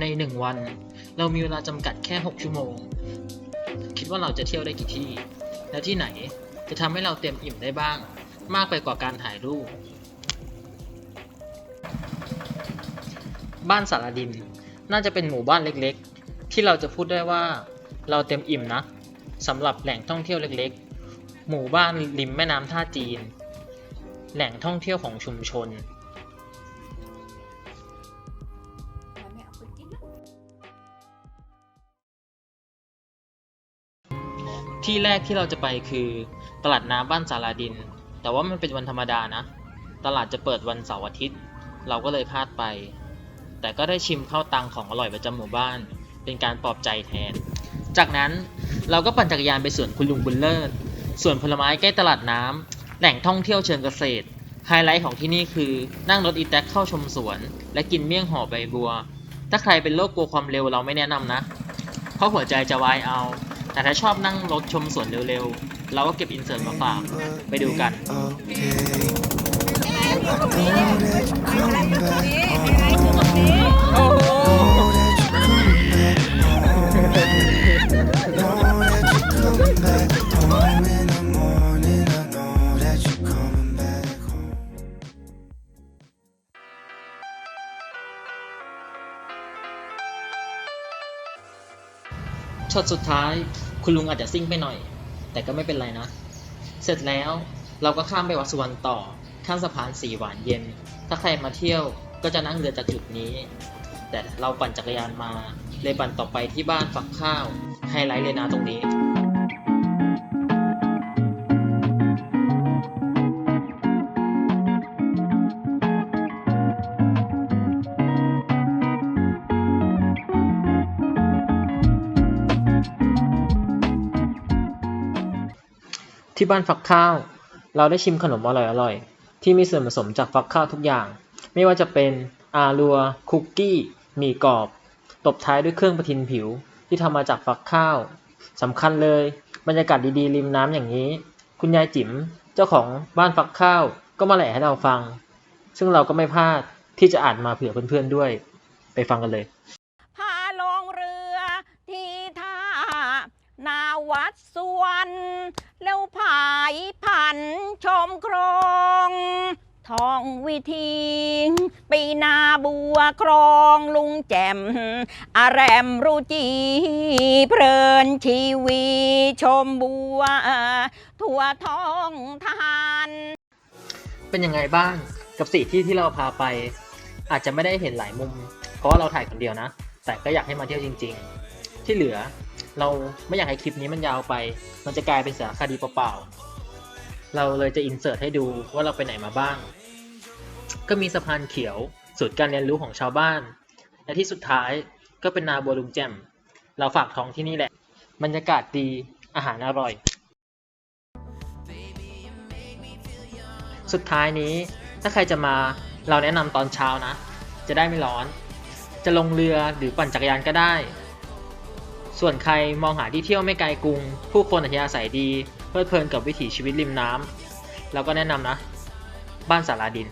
ในหนึ่งวัน เรามีเวลาจำกัดแค่ 6 ชั่วโมง คิดว่าเราจะเที่ยวได้กี่ที่ และที่ไหนจะทำให้เราเต็มอิ่มได้บ้าง มากไปกว่าการถ่ายรูป บ้านสารดิน น่าจะเป็นหมู่บ้านเล็กๆ ที่เราจะพูดได้ว่าเราเต็มอิ่มนะสำหรับแหล่งท่องเที่ยวเล็กๆ หมู่บ้านริมแม่น้ำท่าจีน แหล่งท่องเที่ยวของชุมชน ที่แรกที่เราจะไปคือ ตลาดน้ำบ้านสาราดิน แต่ว่ามันเป็นวันธรรมดานะ ตลาดจะเปิดวันเสาร์อาทิตย์ เราก็เลยพลาดไป แต่ก็ได้ชิมข้าวตังของอร่อยประจำหมู่บ้าน เป็นการปลอบใจแทน จากนั้นเราก็ปั่นจักรยานไปสวนคุณลุงบุญเลิศสวนผลไม้ใกล้ตลาดน้ำแหล่งท่องเที่ยวเชิงเกษตร ไฮไลท์ของที่นี่คือนั่งรถอีแท็กเข้าชมสวน และกินเมี่ยงห่อใบบัว ถ้าใครเป็นโรคกลัวความเร็วเราไม่แนะนำนะ เพราะหัวใจจะวายเอา แต่ถ้าชอบนั่งรถชมสวนเร็วๆ เราก็เก็บอินเสิร์ตมาฝากไปดูกัน ช็อตสุดท้าย คุณลุงอาจจะซิ่งไปหน่อย แต่ก็ไม่เป็นไรนะ เสร็จแล้วเราก็ข้ามไปวัดสุวรรณต่อ ข้ามสะพานสีหวานเย็น ถ้าใครมาเที่ยวก็จะนั่งเรือจากจุดนี้ แต่เราปั่นจักรยานมา เลยปั่นต่อไปที่บ้านฝักข้าว ไฮไลท์เลยนะตรงนี้ ที่บ้านฟักข้าว เราได้ชิมขนมอร่อยๆ ที่มีส่วนผสมจากฟักข้าวทุกอย่าง ไม่ว่าจะเป็นอาลัว คุกกี้ หมี่กรอบ ตบท้ายด้วยเครื่องประทินผิว ที่ทำมาจากฟักข้าวสำคัญเลย บรรยากาศดีๆ ริมน้ำอย่างนี้ คุณยายจิ๋มเจ้าของบ้านฟักข้าวก็มาแหล่ให้เราฟัง ซึ่งเราก็ไม่พลาดที่จะอ่านมาเผื่อเพื่อนๆด้วย ไปฟังกันเลยพาลงเรือที่ท่านาวัดสวน แล้วผายผันชมโครงทองวิธีปีนาบัวครองลุงแจ่มอาแรมรุจีเพลินชีวีชมบัว ทั่วท้องทานเป็นยังไงบ้างกับสี่ที่ที่เราพาไป อาจจะไม่ได้เห็นหลายมุม เพราะว่าเราถ่ายคนเดียวนะ แต่ก็อยากให้มาเที่ยวจริง ๆ ที่เหลือ เราไม่อยากให้คลิปนี้มันยาวไป มันจะกลายเป็นสารคดีเปล่าๆ เราเลยจะอินเสิร์ตให้ดูว่าเราไปไหนมาบ้าง ก็มีสะพานเขียวศูนย์การเรียนรู้ของชาวบ้าน และที่สุดท้ายก็เป็นนาบัวลุงแจ่ม เราฝากท้องที่นี่แหละ บรรยากาศดี อาหารอร่อย สุดท้ายนี้ ถ้าใครจะมาเราแนะนำตอนเช้านะ จะได้ไม่ร้อน จะลงเรือหรือปั่นจักรยานก็ได้ ส่วนใครมองหาที่เที่ยวไม่ไกลกรุง ผู้คนอัธยาศัยดี เพลิดเพลินกับวิถีชีวิตริมน้ำเราก็แนะนำนะ บ้านสาราดิน